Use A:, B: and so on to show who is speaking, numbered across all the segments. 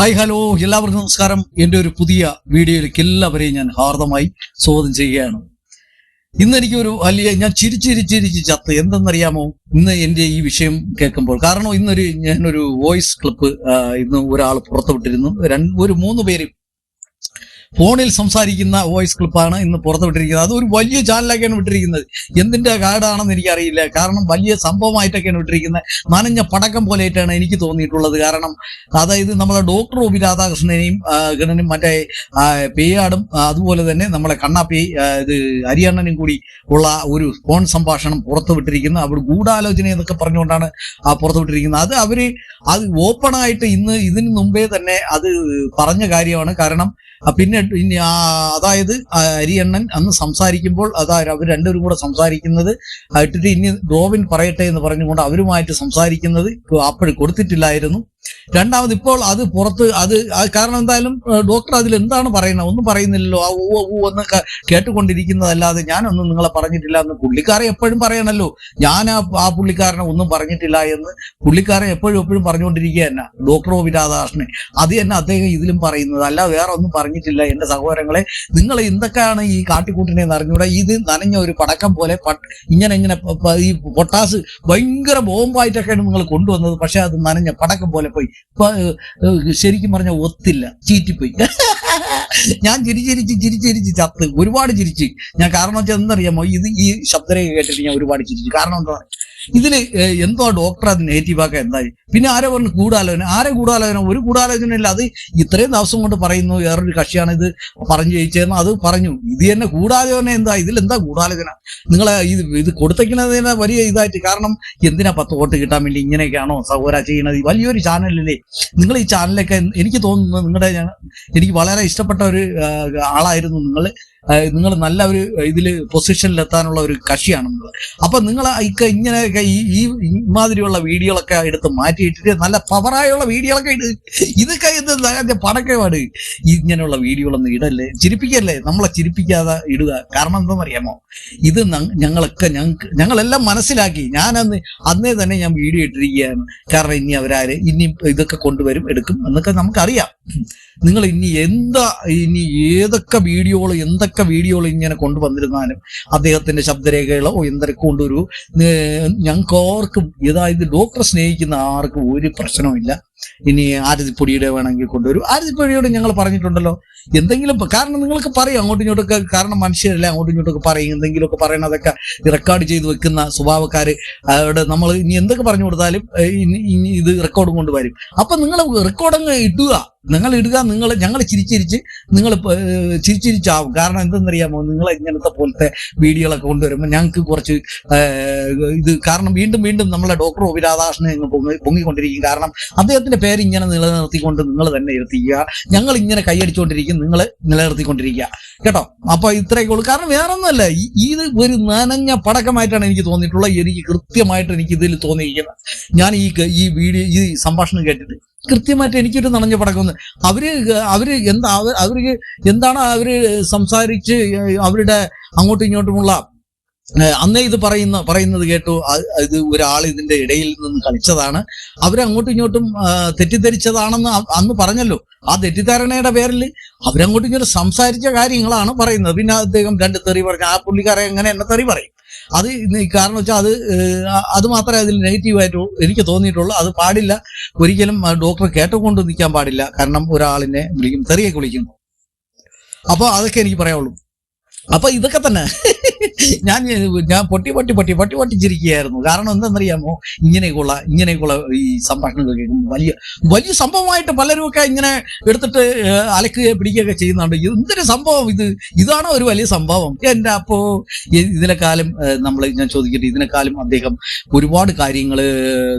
A: Hi hello. എല്ലാവർക്കും നമസ്കാരം. എന്റെ ഒരു പുതിയ വീഡിയോയിലേക്ക് എല്ലാവരെയും ഞാൻ ഹാർദമായി സ്വാഗതം ചെയ്യുകയാണ്. ഇന്ന് എനിക്കൊരു വലിയ ഞാൻ ചിരിച്ചിരിച്ചിരിച്ച് ചത്ത്. എന്തെന്നറിയാമോ? ഇന്ന് എന്റെ ഈ വിഷയം കേൾക്കുമ്പോൾ. കാരണം ഇന്നൊരു ഞാനൊരു വോയിസ് ക്ലിപ്പ് ഇന്ന് ഒരാൾ പുറത്തുവിട്ടിരുന്നു. രണ്ട് ഒരു മൂന്ന് പേര് ഫോണിൽ സംസാരിക്കുന്ന വോയിസ് ക്ലിപ്പാണ് ഇന്ന് പുറത്തുവിട്ടിരിക്കുന്നത് അത് ഒരു വലിയ ചാനലൊക്കെയാണ് വിട്ടിരിക്കുന്നത്. എന്തിന്റെ കാർഡാണെന്ന് എനിക്കറിയില്ല. കാരണം വലിയ സംഭവമായിട്ടൊക്കെയാണ് വിട്ടിരിക്കുന്നത്. നനഞ്ഞ പടക്കം പോലെയായിട്ടാണ് എനിക്ക് തോന്നിയിട്ടുള്ളത്. കാരണം അതായത് നമ്മളെ ഡോക്ടർ ഒ പി രാധാകൃഷ്ണനെയും ഗണനും മറ്റേ പേയാടും അതുപോലെ തന്നെ നമ്മളെ കണ്ണാപ്പി ഇത് ഹരിയണ്ണനും കൂടി ഉള്ള ഒരു ഫോൺ സംഭാഷണം പുറത്തുവിട്ടിരിക്കുന്നത് അവർ ഗൂഢാലോചന എന്നൊക്കെ പറഞ്ഞുകൊണ്ടാണ് പുറത്തുവിട്ടിരിക്കുന്നത് അത് അവർ അത് ഓപ്പണായിട്ട് ഇന്ന് ഇതിന് മുമ്പേ തന്നെ അത് പറഞ്ഞ കാര്യമാണ്. കാരണം പിന്നെ അതായത് അരിയണ്ണൻ അന്ന് സംസാരിക്കുമ്പോൾ അതാ അവർ രണ്ടുപേരും കൂടെ സംസാരിക്കുന്നത് ഇട്ടിട്ട് ഇനി ഗോവിൻ പറയട്ടെ എന്ന് പറഞ്ഞുകൊണ്ട് അവരുമായിട്ട് സംസാരിക്കുന്നത് അപ്പോൾ കൊടുത്തിട്ടില്ലായിരുന്നു. രണ്ടാമത് ഇപ്പോൾ അത് പുറത്ത് അത് കാരണം എന്തായാലും ഡോക്ടർ അതിൽ എന്താണ് പറയുന്നത്? ഒന്നും പറയുന്നില്ലല്ലോ. ആ ഊ ഊ എന്നൊക്കെ കേട്ടുകൊണ്ടിരിക്കുന്നതല്ലാതെ ഞാനൊന്നും നിങ്ങളെ പറഞ്ഞിട്ടില്ല എന്ന് പുള്ളിക്കാരെ എപ്പോഴും പറയണല്ലോ. ഞാൻ ആ പുള്ളിക്കാരനെ ഒന്നും പറഞ്ഞിട്ടില്ല എന്ന് പുള്ളിക്കാരെ എപ്പോഴും എപ്പോഴും പറഞ്ഞുകൊണ്ടിരിക്കുക തന്നെ. ഡോക്ടർ ഒ വിരാധാകൃഷ്ണൻ അത് തന്നെ അദ്ദേഹം ഇതിലും പറയുന്നത്. അല്ല വേറെ ഒന്നും പറഞ്ഞിട്ടില്ല. എന്റെ സഹോദരങ്ങളെ നിങ്ങൾ എന്തൊക്കെയാണ് ഈ കാട്ടിക്കൂട്ടിനെ അറിഞ്ഞൂടെ? ഇത് നനഞ്ഞ ഒരു പടക്കം പോലെ ഇങ്ങനെ ഇങ്ങനെ ഈ പൊട്ടാസ് ഭയങ്കര ബോംബായിട്ടൊക്കെയാണ് നിങ്ങൾ കൊണ്ടുവന്നത്. പക്ഷെ അത് നനഞ്ഞ പടക്കം പോലെ പോയി. ശരിക്കും പറഞ്ഞ ഒത്തില്ല. ചീറ്റിപ്പോയി. ഞാൻ ചിരിച്ചിരിച്ച് ചിരിച്ചിരിച്ച് ചത്ത്. ഒരുപാട് ചിരിച്ച്. ഞാൻ കാരണം വെച്ചാൽ എന്തറിയാമോ ഇത് ഈ ശബ്ദരേഖ കേട്ടിട്ട് ഞാൻ ഒരുപാട് ചിരിച്ചു. കാരണം എന്താ? ഇതിൽ എന്തോ ഡോക്ടർ അത് നെഗറ്റീവ് എന്തായി? പിന്നെ ആരെ പറഞ്ഞു ഗൂഢാലോചന? ആരെ ഗൂഢാലോചന? ഒരു ഗൂഢാലോചന ഇല്ല. അത് ഇത്രയും ദിവസം കൊണ്ട് പറയുന്നു വേറൊരു കക്ഷിയാണ് ഇത് പറഞ്ഞു ജയിച്ചതെന്ന് അത് പറഞ്ഞു. ഇത് തന്നെ ഗൂഢാലോചന എന്താ? ഇതിൽ എന്താ ഗൂഢാലോചന? നിങ്ങളെ ഇത് ഇത് കൊടുത്തേക്കുന്നതിന് വലിയ ഇതായിട്ട് കാരണം എന്തിനാ പത്ത് വോട്ട് കിട്ടാൻ വേണ്ടി ഇങ്ങനെയൊക്കെയാണോ സഹോദര ചെയ്യണത്? വലിയൊരു ചാനലല്ലേ? നിങ്ങൾ ഈ ചാനലൊക്കെ എനിക്ക് തോന്നുന്നു നിങ്ങളുടെ എനിക്ക് വളരെ ഇഷ്ടപ്പെട്ട ഒരു ആളായിരുന്നു നിങ്ങൾ. നിങ്ങൾ നല്ല ഒരു ഇതിൽ പൊസിഷനിൽ എത്താനുള്ള ഒരു കക്ഷിയാണ് നിങ്ങൾ അപ്പൊ നിങ്ങൾ ഇക്ക ഇങ്ങനെയൊക്കെ ഈ ഈ ഇമാതിരിയുള്ള വീഡിയോകളൊക്കെ എടുത്ത് മാറ്റിയിട്ടിട്ട് നല്ല പവറായുള്ള വീഡിയോകളൊക്കെ ഇട് ഇതൊക്കെ ഇത് പടക്കെ പാട്. ഇങ്ങനെയുള്ള വീഡിയോകളൊന്നും ഇടല്ലേ? ചിരിപ്പിക്കല്ലേ? നമ്മളെ ചിരിപ്പിക്കാതെ ഇടുക. കാരണം എന്താണെന്ന് അറിയാമോ ഇത് ഞങ്ങളൊക്കെ ഞങ്ങൾക്ക് ഞങ്ങളെല്ലാം മനസ്സിലാക്കി. ഞാനന്ന് അന്നേ തന്നെ ഞാൻ വീഡിയോ ഇട്ടിരിക്കുകയാണ്. കാരണം ഇനി അവരാര് ഇനി ഇതൊക്കെ കൊണ്ടുവരും എടുക്കും എന്നൊക്കെ നമുക്കറിയാം. നിങ്ങൾ ഇനി എന്താ ഇനി ഏതൊക്കെ വീഡിയോകൾ എന്തൊക്കെ വീഡിയോകൾ ഇങ്ങനെ കൊണ്ടുവന്നിരുന്നാലും അദ്ദേഹത്തിന്റെ ശബ്ദരേഖകളോ എന്തൊക്കെ കൊണ്ടൊരു ഞങ്ങൾക്ക് ആർക്കും അതായത് ഡോക്ടറെ സ്നേഹിക്കുന്ന ആർക്കും ഒരു പ്രശ്നവുമില്ല. ഇനി ആരതിപ്പൊടിയുടെ വേണമെങ്കിൽ കൊണ്ടുവരും. ആരതിപ്പൊടിയോട് ഞങ്ങൾ പറഞ്ഞിട്ടുണ്ടല്ലോ. എന്തെങ്കിലും കാരണം നിങ്ങൾക്ക് പറയും അങ്ങോട്ടും ഇങ്ങോട്ടൊക്കെ കാരണം മനുഷ്യരല്ലേ അങ്ങോട്ടും ഇങ്ങോട്ടൊക്കെ പറയും. എന്തെങ്കിലുമൊക്കെ പറയണതൊക്കെ റെക്കോർഡ് ചെയ്ത് വെക്കുന്ന സ്വഭാവക്കാർ അവിടെ നമ്മൾ ഇനി എന്തൊക്കെ പറഞ്ഞു കൊടുത്താലും ഇനി ഇത് റെക്കോർഡും കൊണ്ടുവരും അപ്പൊ നിങ്ങൾ റെക്കോർഡങ്ങ് ഇടുക. നിങ്ങൾ ഇടുക നിങ്ങൾ ഞങ്ങൾ ചിരിച്ചിരിച്ച് നിങ്ങൾ ചിരിച്ചിരിച്ചാവും. കാരണം എന്തെന്നറിയാമോ നിങ്ങൾ ഇങ്ങനത്തെ പോലത്തെ വീഡിയോകളൊക്കെ കൊണ്ടുവരുമ്പോൾ ഞങ്ങൾക്ക് കുറച്ച് ഇത് കാരണം വീണ്ടും വീണ്ടും നമ്മളെ ഡോക്ടർ ഒ രാധാകൃഷ്ണൻ പൊങ്ങി പൊങ്ങിക്കൊണ്ടിരിക്കും. കാരണം അദ്ദേഹത്തിന്റെ പേര് ഇങ്ങനെ നിലനിർത്തിക്കൊണ്ട് നിങ്ങൾ തന്നെ ഇരുത്തിക്കുക. ഞങ്ങൾ ഇങ്ങനെ കൈയടിച്ചുകൊണ്ടിരിക്കും നിങ്ങൾ നിലനിർത്തിക്കൊണ്ടിരിക്കുക. കേട്ടോ? അപ്പൊ ഇത്രയൊക്കെ ഉള്ളൂ. കാരണം വേറെ ഒന്നുമല്ല ഇത് ഒരു നനഞ്ഞ പടക്കമായിട്ടാണ് എനിക്ക് തോന്നിയിട്ടുള്ളത്. എനിക്ക് കൃത്യമായിട്ട് എനിക്ക് ഇതിൽ തോന്നിയിരിക്കുന്നത്. ഞാൻ ഈ ഈ വീഡിയോ ഈ സംഭാഷണം കേട്ടിട്ട് കൃത്യമായിട്ട് എനിക്കൊരു നനഞ്ഞ പടക്കം ഒന്ന് അവർ അവർ എന്താ അവർ അവർക്ക് എന്താണ് അവർ സംസാരിച്ച് അവരുടെ അങ്ങോട്ടും ഇങ്ങോട്ടുമുള്ള അന്നേ ഇത് പറയുന്ന പറയുന്നത് കേട്ടു. ഇത് ഒരാൾ ഇതിന്റെ ഇടയിൽ നിന്ന് കളിച്ചതാണ്. അവരങ്ങോട്ടും ഇങ്ങോട്ടും തെറ്റിദ്ധരിച്ചതാണെന്ന് അന്ന് പറഞ്ഞല്ലോ. ആ തെറ്റിദ്ധാരണയുടെ പേരിൽ അവരങ്ങോട്ടും ഇങ്ങോട്ടും സംസാരിച്ച കാര്യങ്ങളാണ് പറയുന്നത്. പിന്നെ അദ്ദേഹം രണ്ട് തെറി പറഞ്ഞു. ആ പുള്ളിക്കാരെ എങ്ങനെ എന്നെ തെറി പറയും? അത് കാരണം വെച്ചാൽ അത് അത് മാത്രമേ അതിൽ നെഗറ്റീവായിട്ട് എനിക്ക് തോന്നിയിട്ടുള്ളൂ. അത് പാടില്ല. ഒരിക്കലും ഡോക്ടർ കേട്ടുകൊണ്ട് നിൽക്കാൻ പാടില്ല. കാരണം ഒരാളിനെ വിളിക്കും തെറിയൊക്കെ വിളിക്കുന്നു. അപ്പൊ അതൊക്കെ എനിക്ക് പറയാവുള്ളൂ. അപ്പൊ ഇതൊക്കെ തന്നെ. ഞാൻ ഞാൻ പൊട്ടി പൊട്ടി പൊട്ടി പൊട്ടി പൊട്ടിച്ചിരിക്കുകയായിരുന്നു. കാരണം എന്തെന്നറിയാമോ ഇങ്ങനെയൊക്കെയുള്ള ഇങ്ങനെയൊക്കെയുള്ള ഈ സംഭാഷണങ്ങൾ കേൾക്കുമ്പോൾ വലിയ വലിയ സംഭവമായിട്ട് പലരും ഒക്കെ ഇങ്ങനെ എടുത്തിട്ട് അലക്കുകയോ പിടിക്കുകയൊക്കെ ചെയ്യുന്നുണ്ട്. എന്തൊരു സംഭവം ഇത്? ഇതാണോ ഒരു വലിയ സംഭവം? എന്റെ അപ്പോ? ഇതിനെക്കാലം നമ്മൾ ഞാൻ ചോദിക്കട്ടെ ഇതിനെക്കാലം അദ്ദേഹം ഒരുപാട് കാര്യങ്ങൾ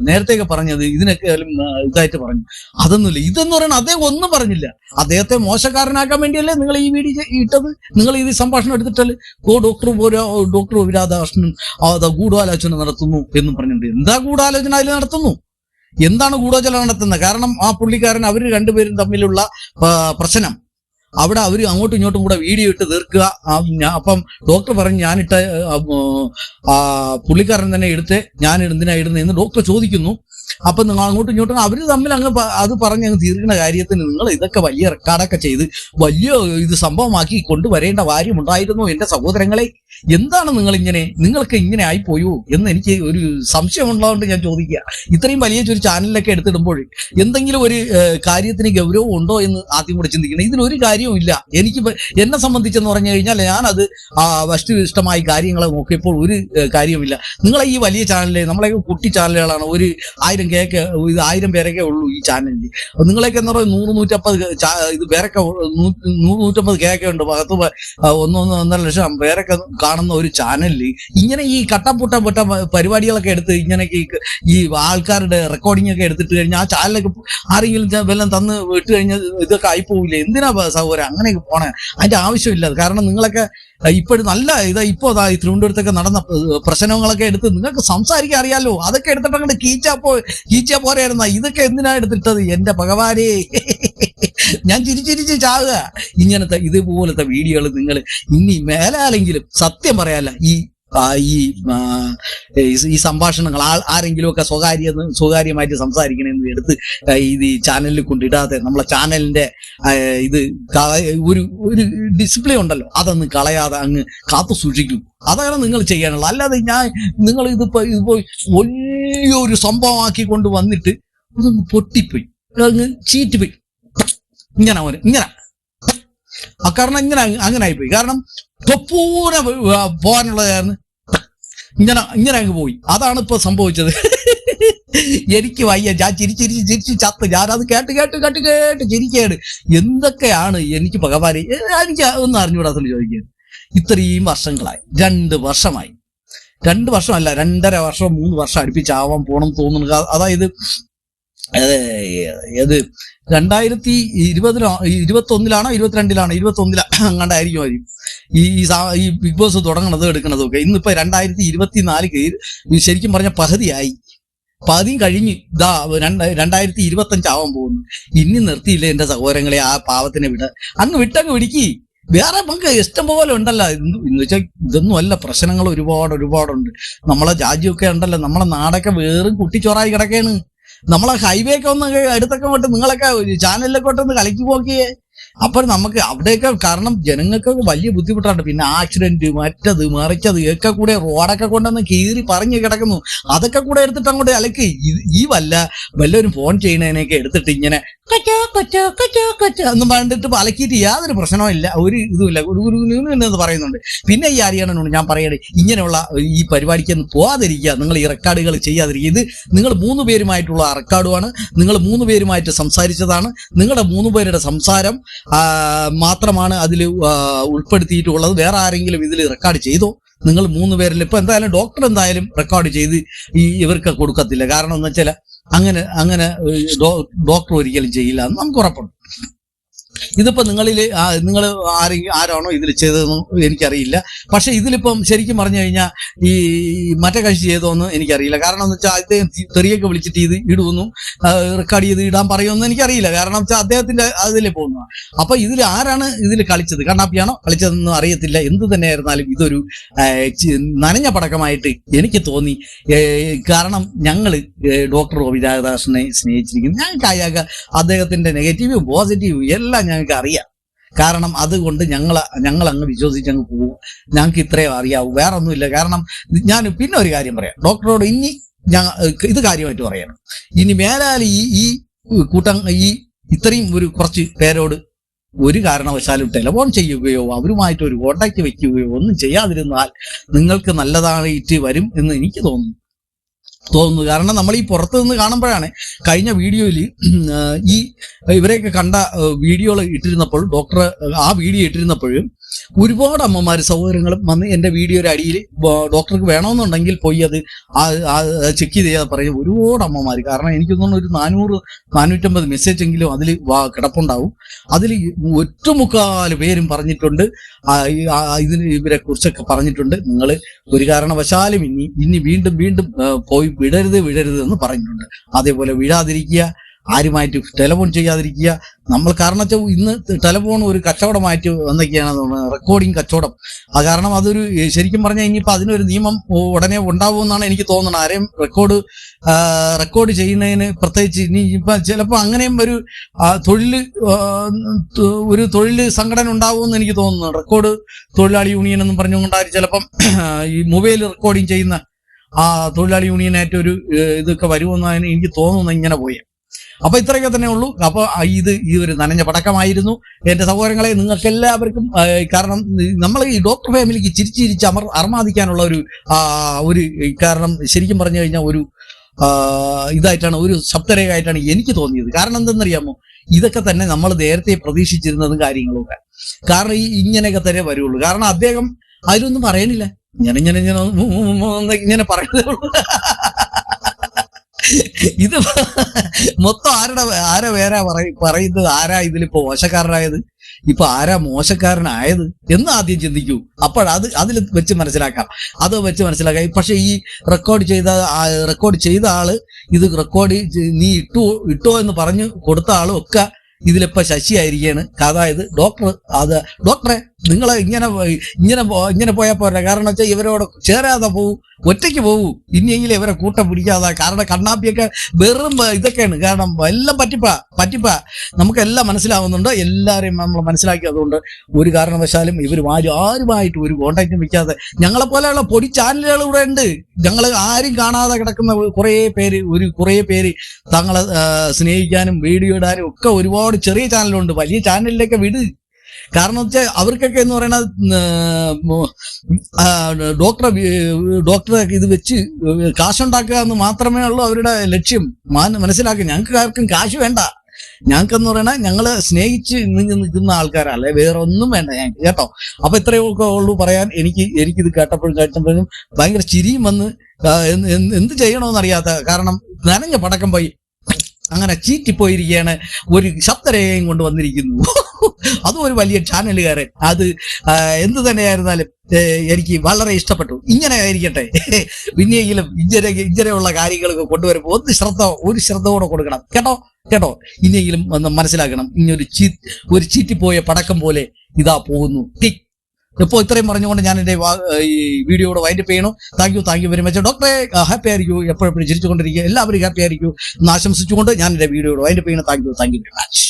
A: നേരത്തെയൊക്കെ പറഞ്ഞത് ഇതിനെക്കാലും ഇതായിട്ട് പറഞ്ഞു. അതൊന്നുമില്ല. ഇതെന്ന് പറയുന്നത് അദ്ദേഹം ഒന്നും പറഞ്ഞില്ല. അദ്ദേഹത്തെ മോശക്കാരനാക്കാൻ വേണ്ടിയല്ലേ നിങ്ങൾ ഈ വീഡിയോ ഇട്ടത്? നിങ്ങൾ ഈ സംഭാഷണം എടുത്തിട്ടല്ലേ? കോ ഡോക്ടർ ഡോക്ടർ വിരാധാകൃഷ്ണൻ അതാ ഗൂഢാലോചന നടത്തുന്നു എന്ന് പറഞ്ഞിട്ടുണ്ട് എന്താ ഗൂഢാലോചന അതിൽ നടത്തുന്നു? എന്താണ് ഗൂഢാലോചന നടത്തുന്നത്? കാരണം ആ പുള്ളിക്കാരൻ അവർ രണ്ടുപേരും തമ്മിലുള്ള പ്രശ്നം. അവിടെ അവർ അങ്ങോട്ടും ഇങ്ങോട്ടും കൂടെ വീഡിയോ ഇട്ട് തീർക്കുക. അപ്പം ഡോക്ടർ പറഞ്ഞു ഞാനിട്ട് പുള്ളിക്കാരൻ തന്നെ എടുത്ത് ഞാൻ എന്തിനാ ഇടുന്നത് എന്ന് ഡോക്ടർ ചോദിക്കുന്നു. അപ്പൊ നിങ്ങൾ അങ്ങോട്ടും ഇങ്ങോട്ടും അവർ തമ്മിൽ അങ്ങ് അത് പറഞ്ഞ് അങ്ങ് തീർക്കുന്ന കാര്യത്തിന് നിങ്ങൾ ഇതൊക്കെ വലിയ റെക്കാർഡൊക്കെ ചെയ്ത് വലിയ ഇത് സംഭവമാക്കി കൊണ്ടുവരേണ്ട കാര്യമുണ്ടായിരുന്നു എന്റെ സഹോദരങ്ങളെ. എന്താണ് നിങ്ങൾ ഇങ്ങനെ? നിങ്ങൾക്ക് ഇങ്ങനെ ആയിപ്പോയോ? എന്ന് എനിക്ക് ഒരു സംശയം ഉള്ളതുകൊണ്ട് ഞാൻ ചോദിക്കുക. ഇത്രയും വലിയ ഒരു ചാനലിലൊക്കെ എടുത്തിടുമ്പോൾ എന്തെങ്കിലും ഒരു കാര്യത്തിന് ഗൗരവം ഉണ്ടോ എന്ന് ആദ്യം കൂടെ ചിന്തിക്കണം. ഇതിലൊരു കാര്യവും ഇല്ല. എനിക്ക് എന്നെ സംബന്ധിച്ചെന്ന് പറഞ്ഞു കഴിഞ്ഞാൽ ഞാനത് ആ വസ്തുവിഷ്ടമായ കാര്യങ്ങളെ നോക്കിയപ്പോൾ ഒരു കാര്യവുമില്ല. നിങ്ങളെ ഈ വലിയ ചാനലിൽ നമ്മളെ കുട്ടി ചാനലുകളാണ് ഒരു ആയിരം കേക്ക് ഇത് ആയിരം പേരൊക്കെ ഉള്ളൂ ഈ ചാനലിൽ നിങ്ങളൊക്കെ എന്ന് പറയുന്നത് നൂറ് നൂറ്റമ്പത് ഇത് പേരൊക്കെ നൂറ് നൂറ്റമ്പത് കേക്ക് ഉണ്ട്. പകത്ത് ഒന്നൊന്ന് ഒന്നര ലക്ഷം പേരൊക്കെ കാണുന്ന ഒരു ചാനലിൽ ഇങ്ങനെ ഈ കട്ടപ്പുട്ട പുട്ട പരിപാടികളൊക്കെ എടുത്ത് ഇങ്ങനെ ഈ ആൾക്കാരുടെ റെക്കോർഡിംഗ് ഒക്കെ എടുത്തിട്ട് കഴിഞ്ഞാൽ ആ ചാനലൊക്കെ ആരെങ്കിലും വല്ലതും തന്ന് വിട്ട് കഴിഞ്ഞാൽ ഇതൊക്കെ ആയിപ്പോവില്ലേ എന്തിനാ സഹോദരൻ അങ്ങനെയൊക്കെ പോണേ? അതിന്റെ ആവശ്യമില്ല. കാരണം നിങ്ങളൊക്കെ ഇപ്പോഴും നല്ല ഇതാ ഇപ്പോ ഈ തിരുവനന്തപുരത്തൊക്കെ നടന്ന പ്രശ്നങ്ങളൊക്കെ എടുത്ത് നിങ്ങൾക്ക് സംസാരിക്കാൻ അറിയാലോ. അതൊക്കെ എടുത്തിട്ട് അങ്ങോട്ട് കീച്ചാ പോ കീച്ചാ പോരായിരുന്ന? ഇതൊക്കെ എന്തിനാ എടുത്തിട്ടത്? എന്റെ ഭഗവാനെ. ഞാൻ ചിരിച്ചിരിച്ച് ചാവുക. ഇങ്ങനത്തെ ഇതുപോലത്തെ വീഡിയോകൾ നിങ്ങൾ ഇനി മേലാലെങ്കിലും സത്യം പറയാല്ല ഈ ഈ ഈ- സംഭാഷണങ്ങൾ ആ ആരെങ്കിലുമൊക്കെ സ്വകാര്യ സ്വകാര്യമായിട്ട് സംസാരിക്കണമെന്ന് എടുത്ത് ഇത് ഈ ചാനലിൽ കൊണ്ടിടാതെ നമ്മളെ ചാനലിന്റെ ഇത് ഒരു ഒരു ഡിസിപ്ലിൻ ഉണ്ടല്ലോ അതൊന്നും കളയാതെ അങ്ങ് കാത്തു സൂക്ഷിക്കും. അതാണ് നിങ്ങൾ ചെയ്യാനുള്ളത്. അല്ലാതെ ഞാൻ നിങ്ങൾ ഇതിപ്പോ ഇതിപ്പോ വലിയൊരു സംഭവമാക്കി കൊണ്ട് വന്നിട്ട് അതൊന്ന് പൊട്ടിപ്പോയി. അങ്ങ് ഇങ്ങനെ അവന് ഇങ്ങനെ. ആ കാരണം ഇങ്ങനെ അങ്ങ് അങ്ങനെ ആയിപ്പോയി. കാരണം തൊപ്പൂനെ പോകാനുള്ളതായിരുന്നു ഇങ്ങനെ ഇങ്ങനെ അങ്ങ് പോയി. അതാണ് ഇപ്പൊ സംഭവിച്ചത്. എനിക്ക് വയ്യ. ഞാൻ ചിരിച്ചിരിച്ച് ചിരിച്ച് ചത്ത്. ഞാനത് കേട്ട് കേട്ട് കേട്ട് കേട്ട് ചിരിക്കുകയാണ്. എന്തൊക്കെയാണ് എനിക്ക് ഭഗവാനെ എനിക്ക് ഒന്നും അറിഞ്ഞുകൂടാത്ത ചോദിക്കുന്നത് ഇത്രയും വർഷങ്ങളായി. രണ്ട് വർഷമായി. രണ്ട് വർഷമല്ല രണ്ടര വർഷം മൂന്ന് വർഷം അടുപ്പിച്ചാവാൻ പോണം തോന്നുന്നു. അതായത് ഏത് രണ്ടായിരത്തി ഇരുപതിലോ ഇരുപത്തി ഒന്നിലാണോ ഇരുപത്തിരണ്ടിലാണോ ഇരുപത്തി ഒന്നില അങ്ങാണ്ടായിരിക്കും ആയിരിക്കും ഈ ഈ ബിഗ് ബോസ് തുടങ്ങണത് എടുക്കണതും ഒക്കെ ഇന്നിപ്പോ രണ്ടായിരത്തി ഇരുപത്തിനാല് ശരിക്കും പറഞ്ഞ പകുതിയായി. പകുതിയും കഴിഞ്ഞ് ഇതാ രണ്ട് രണ്ടായിരത്തി ഇരുപത്തി അഞ്ചാവാൻ പോകുന്നു. ഇനി നിർത്തിയില്ല എന്റെ സഹോദരങ്ങളെ ആ പാവത്തിനെ വിട. അങ്ങ് വിട്ടങ്ങ് പിടിക്കി വേറെ നമുക്ക് ഇഷ്ടം പോലെ ഉണ്ടല്ലോ. എന്ന് വെച്ചാൽ ഇതൊന്നും അല്ല. പ്രശ്നങ്ങൾ ഒരുപാട് ഒരുപാടുണ്ട്. നമ്മളെ രാജ്യമൊക്കെ ഉണ്ടല്ലോ. നമ്മളെ നാടൊക്കെ വേറും കുട്ടിച്ചോറായി കിടക്കാണ്. നമ്മളെ ഹൈവേ ഒക്കെ ഒന്ന് അടുത്തൊക്കെ കൊണ്ട് നിങ്ങളൊക്കെ ചാനലിലൊക്കെ ഒന്ന് കളിക്ക് പോക്കിയേ. അപ്പോൾ നമുക്ക് അവിടെയൊക്കെ കാരണം ജനങ്ങൾക്കൊക്കെ വലിയ ബുദ്ധിമുട്ടാണ്. പിന്നെ ആക്സിഡന്റ് മറ്റത് മറിച്ചത് ഒക്കെ കൂടെ റോഡൊക്കെ കൊണ്ടുവന്ന് കീറി പറഞ്ഞു കിടക്കുന്നു. അതൊക്കെ കൂടെ എടുത്തിട്ട് അങ്ങോട്ട് അലക്ക്. ഈ- വല്ല വല്ല വല്ലവരും ഫോൺ ചെയ്യണതിനൊക്കെ എടുത്തിട്ട് ഇങ്ങനെ കൊച്ചോ പറഞ്ഞിട്ട് അലക്കിയിട്ട് യാതൊരു പ്രശ്നവും ഇല്ല. ഒരു ഇതുമില്ല ഒരു എന്ന് പറയുന്നുണ്ട്. പിന്നെ ഈ അറിയണമെന്നുണ്ട് ഞാൻ പറയണേ ഇങ്ങനെയുള്ള ഈ പരിപാടിക്കൊന്നും പോവാതിരിക്കുക. നിങ്ങൾ ഈ റെക്കോർഡുകൾ ചെയ്യാതിരിക്കുക. ഇത് നിങ്ങൾ മൂന്ന് പേരുമായിട്ടുള്ള റെക്കോർഡുമാണ്. നിങ്ങൾ മൂന്ന് പേരുമായിട്ട് സംസാരിച്ചതാണ്. നിങ്ങളുടെ മൂന്ന് പേരുടെ സംസാരം മാത്രമാണ് അതിൽ ഉൾപ്പെടുത്തിയിട്ടുള്ളത്. വേറെ ആരെങ്കിലും ഇതിൽ റെക്കോർഡ് ചെയ്തോ? നിങ്ങൾ മൂന്ന് പേരിൽ ഇപ്പൊ എന്തായാലും ഡോക്ടർ എന്തായാലും റെക്കോർഡ് ചെയ്ത് ഈ ഇവർക്ക് കൊടുക്കത്തില്ല. കാരണം എന്ന് വെച്ചാൽ അങ്ങനെ അങ്ങനെ ഡോക്ടർ ഒരിക്കലും ചെയ്യില്ല എന്ന് നമുക്ക് ഉറപ്പുണ്ട്. ഇതിപ്പോ നിങ്ങളിൽ നിങ്ങൾ ആരെ ആരാണോ ഇതിൽ ചെയ്തതെന്ന് എനിക്കറിയില്ല. പക്ഷെ ഇതിലിപ്പം ശരിക്കും പറഞ്ഞു കഴിഞ്ഞാൽ ഈ മറ്റേ കക്ഷി ചെയ്തോന്ന് എനിക്കറിയില്ല. കാരണം എന്ന് വെച്ചാൽ അദ്ദേഹം തെറിയൊക്കെ വിളിച്ചിട്ട് ഇത് ഇടുമെന്നും റെക്കോർഡ് ചെയ്ത് ഇടാൻ പറയുമെന്ന് എനിക്കറിയില്ല. കാരണം വെച്ചാൽ അദ്ദേഹത്തിന്റെ അതിൽ പോകുന്ന അപ്പൊ ഇതിൽ ആരാണ് ഇതിൽ കളിച്ചത്? കണ്ണാപ്പിയാണോ കളിച്ചതെന്നും അറിയത്തില്ല. എന്ത് തന്നെയായിരുന്നാലും ഇതൊരു നനഞ്ഞ പടക്കമായിട്ട് എനിക്ക് തോന്നി. കാരണം ഞങ്ങൾ ഡോക്ടർ രവിരാജദാസിനെ സ്നേഹിച്ചിരിക്കുന്നു. ഞങ്ങൾക്ക് അയാൾക്ക് അദ്ദേഹത്തിന്റെ നെഗറ്റീവും പോസിറ്റീവും എല്ലാം ഞങ്ങൾക്ക് അറിയാം കാരണം അതുകൊണ്ട് ഞങ്ങൾ ഞങ്ങൾ അങ്ങ് വിശ്വസിച്ച് അങ്ങ് പോകും ഞങ്ങൾക്ക് ഇത്രയും അറിയാവൂ. വേറെ ഒന്നുമില്ല കാരണം ഞാൻ പിന്നെ ഒരു കാര്യം പറയാം. ഡോക്ടറോട് ഇനി ഞാൻ ഇത് കാര്യമായിട്ട് പറയണം. ഇനി മേലാൽ ഈ ഈ കൂട്ടം ഈ ഇത്രയും ഒരു കുറച്ച് പേരോട് ഒരു കാരണവശാലും ടെലഫോൺ ചെയ്യുകയോ അവരുമായിട്ട് ഒരു കോണ്ടാക്ട് വെക്കുകയോ ഒന്നും ചെയ്യാതിരുന്നാൽ നിങ്ങൾക്ക് നല്ലതായിട്ട് വരും എന്ന് എനിക്ക് തോന്നുന്നു. തോന്നുന്നു. കാരണം നമ്മൾ ഈ പുറത്ത് നിന്ന് കാണുമ്പോഴാണ് കഴിഞ്ഞ വീഡിയോയിൽ ഈ ഇവരെയൊക്കെ കണ്ട വീഡിയോകൾ ഇട്ടിരുന്നപ്പോൾ ഡോക്ടർ ആ വീഡിയോ ഇട്ടിരുന്നപ്പോഴും ഒരുപാട് അമ്മമാർ സൗകര്യങ്ങളും വന്ന് എന്റെ വീഡിയോയുടെ അടിയിൽ ഡോക്ടർക്ക് വേണമെന്നുണ്ടെങ്കിൽ പോയി അത് ചെക്ക് ചെയ്ത് പറയും. ഒരുപാട് അമ്മമാർ കാരണം എനിക്ക് തോന്നുന്നു ഒരു നാനൂറ് നാനൂറ്റമ്പത് മെസ്സേജ് എങ്കിലും അതിൽ കിടപ്പുണ്ടാവും. അതിൽ ഒറ്റമുക്കാൽ പേരും പറഞ്ഞിട്ടുണ്ട്. ഇതിന് ഇവരെ കുറിച്ചൊക്കെ പറഞ്ഞിട്ടുണ്ട്. നിങ്ങൾ ഒരു കാരണവശാലും ഇനി ഇനി വീണ്ടും വീണ്ടും പോയി വിടരുത് വിടരുത് എന്ന് പറഞ്ഞിട്ടുണ്ട്. അതേപോലെ വിടാതിരിക്കുക ആരുമായിട്ട് ടെലഫോൺ ചെയ്യാതിരിക്കുക. നമ്മൾ കാരണം വെച്ചാൽ ഇന്ന് ടെലഫോൺ ഒരു കച്ചവടമായിട്ട് വന്നൊക്കെയാണ് റെക്കോർഡിങ് കച്ചവടം. ആ കാരണം അതൊരു ശരിക്കും പറഞ്ഞാൽ ഇനിയിപ്പോൾ അതിനൊരു നിയമം ഉടനെ ഉണ്ടാവുമെന്നാണ് എനിക്ക് തോന്നുന്നത്. ആരെയും റെക്കോർഡ് റെക്കോർഡ് ചെയ്യുന്നതിന് പ്രത്യേകിച്ച് ഇനി ഇപ്പം ചിലപ്പോൾ അങ്ങനെയും ഒരു തൊഴിൽ ഒരു തൊഴിൽ സംഘടന ഉണ്ടാവുമെന്ന് എനിക്ക് തോന്നുന്നു. റെക്കോർഡ് തൊഴിലാളി യൂണിയൻ എന്ന് പറഞ്ഞുകൊണ്ടാണ് ചിലപ്പം ഈ മൊബൈൽ റെക്കോർഡിങ് ചെയ്യുന്ന ആ തൊഴിലാളി യൂണിയനായിട്ട് ഒരു ഇതൊക്കെ വരുമെന്നാണ് എനിക്ക് തോന്നുന്നത് ഇങ്ങനെ പോയി. അപ്പൊ ഇത്രയൊക്കെ തന്നെ ഉള്ളൂ. അപ്പൊ ഇത് ഈ ഒരു നനഞ്ഞ പടക്കമായിരുന്നു. എന്റെ സഹോദരങ്ങളെ നിങ്ങൾക്ക് എല്ലാവർക്കും കാരണം നമ്മൾ ഈ ഡോക്ടർ ഫാമിലിക്ക് ചിരിച്ചിരിച്ച് ചിരിച്ച് അമർ അർമാദിക്കാനുള്ള ഒരു ഒരു കാരണം ശരിക്കും പറഞ്ഞു കഴിഞ്ഞാൽ ഒരു ഇതായിട്ടാണ് ഒരു സപ്തരേഖയായിട്ടാണ് എനിക്ക് തോന്നിയത്. കാരണം എന്തെന്നറിയാമോ? ഇതൊക്കെ തന്നെ നമ്മൾ നേരത്തെ പ്രതീക്ഷിച്ചിരുന്നതും കാര്യങ്ങളൊക്കെ കാരണം ഈ ഇങ്ങനെയൊക്കെ തന്നെ വരുള്ളൂ. കാരണം അദ്ദേഹം അതിലൊന്നും പറയണില്ല. ഇങ്ങനെ ഇങ്ങനെ ഇങ്ങനെ ഇങ്ങനെ പറയുന്നേ ഉള്ളൂ. ഇത് മൊത്തം ആരുടെ ആരാ പറയ- പറയുന്നത്? ആരാ ഇതിലിപ്പോ മോശക്കാരനായത്? ഇപ്പൊ ആരാ മോശക്കാരനായത്? എന്ന് ആദ്യം ചിന്തിക്കൂ. അപ്പോഴത് അതിൽ വെച്ച് മനസ്സിലാക്കാം. അത് വെച്ച് മനസ്സിലാക്കാം. പക്ഷെ ഈ റെക്കോർഡ് ചെയ്ത റെക്കോർഡ് ചെയ്ത ആൾ ഇത് റെക്കോർഡ് നീ ഇട്ടു ഇട്ടോ എന്ന് പറഞ്ഞു കൊടുത്ത ആളും ഒക്കെ ഇതിലിപ്പോ ശശിയായിരിക്കാണ് അതായത് ഡോക്ടർ അത് ഡോക്ടറെ നിങ്ങൾ ഇങ്ങനെ ഇങ്ങനെ ഇങ്ങനെ പോയാൽ പോരാ. കാരണം വെച്ചാൽ ഇവരോട് ചേരാതെ പോവും ഒറ്റയ്ക്ക് പോവും. ഇനിയെങ്കിലും ഇവരെ കൂട്ടം പിടിക്കാതെ കാരണം കണ്ണാപ്പിയൊക്കെ വെറും ഇതൊക്കെയാണ്. കാരണം എല്ലാം പറ്റിപ്പാ പറ്റിപ്പാ. നമുക്കെല്ലാം മനസ്സിലാവുന്നുണ്ട്. എല്ലാവരെയും നമ്മൾ മനസ്സിലാക്കിയതുകൊണ്ട് ഒരു കാരണവശാലും ഇവർ ആരും ആരുമായിട്ട് ഒരു കോണ്ടാക്റ്റും വെക്കാതെ ഞങ്ങളെ പോലെയുള്ള പൊടി ചാനലുകൾ ഇവിടെ ഉണ്ട്. ഞങ്ങൾ ആരും കാണാതെ കിടക്കുന്ന കുറേ പേര് ഒരു കുറേ പേര് തങ്ങളെ സ്നേഹിക്കാനും വീഡിയോ ഇടാനും ഒക്കെ ഒരുപാട് ചെറിയ ചാനലുണ്ട്. വലിയ ചാനലിലേക്ക് വിട്. കാരണം വെച്ചാൽ അവർക്കൊക്കെ എന്ന് പറയുന്നത് ഡോക്ടറെ ഡോക്ടറെ ഇത് വെച്ച് കാശുണ്ടാക്കുക എന്ന് മാത്രമേ ഉള്ളൂ അവരുടെ ലക്ഷ്യം. മനസ്സിലാക്കുക ഞങ്ങൾക്ക് ആർക്കും കാശ് വേണ്ട. ഞങ്ങൾക്കെന്ന് പറയണ ഞങ്ങൾ സ്നേഹിച്ച് നിൽക്കുന്ന ആൾക്കാരല്ലേ വേറെ ഒന്നും വേണ്ട ഞങ്ങൾക്ക്. കേട്ടോ? അപ്പൊ ഇത്രയൊക്കെ ഉള്ളൂ പറയാൻ. എനിക്ക് എനിക്കിത് കേട്ടപ്പോഴും കേട്ടപ്പോഴും ഭയങ്കര ചിരിയും വന്ന് എന്ത് ചെയ്യണമെന്നറിയാത്ത കാരണം നനഞ്ഞ പടക്കം പോയി. അങ്ങനെ ചീറ്റിപ്പോയിരിക്കുകയാണ് ഒരു ശബ്ദരേഖയും കൊണ്ട് വന്നിരിക്കുന്നു. അതും ഒരു വലിയ ചാനലുകാരൻ. അത് എന്ത് തന്നെയായിരുന്നാലും എനിക്ക് വളരെ ഇഷ്ടപ്പെട്ടു. ഇങ്ങനെ ആയിരിക്കട്ടെ. പിന്നെയെങ്കിലും ഇങ്ങനെ ഇങ്ങനെയുള്ള കാര്യങ്ങളൊക്കെ കൊണ്ടുവരുമ്പോൾ ഒന്ന് ശ്രദ്ധ ഒരു ശ്രദ്ധ കൂടെ കൊടുക്കണം. കേട്ടോ? കേട്ടോ? ഇനിയെങ്കിലും ഒന്ന് മനസ്സിലാക്കണം. ഇനി ഒരു ചീ ഒരു ചീറ്റിപ്പോയ പടക്കം പോലെ ഇതാ പോകുന്നു. ടിക്. ഇപ്പോൾ ഇത്രയും പറഞ്ഞുകൊണ്ട് ഞാൻ എന്റെ ഈ വീഡിയോയുടെ വൈൻഡപ്പ് ചെയ്യണം thank you thank you very much ഡോക്ടറെ ഹാപ്പി ആയിരിക്കൂ. എപ്പോഴെപ്പോഴും ചിരിച്ചുകൊണ്ടിരിക്കുക. എല്ലാവരും ഹാപ്പി ആയിരിക്കൂ എന്ന് ആശംസിച്ചുകൊണ്ട് ഞാൻ എന്റെ വീഡിയോയുടെ വൈൻഡപ്പ് ചെയ്യണം thank you thank you very much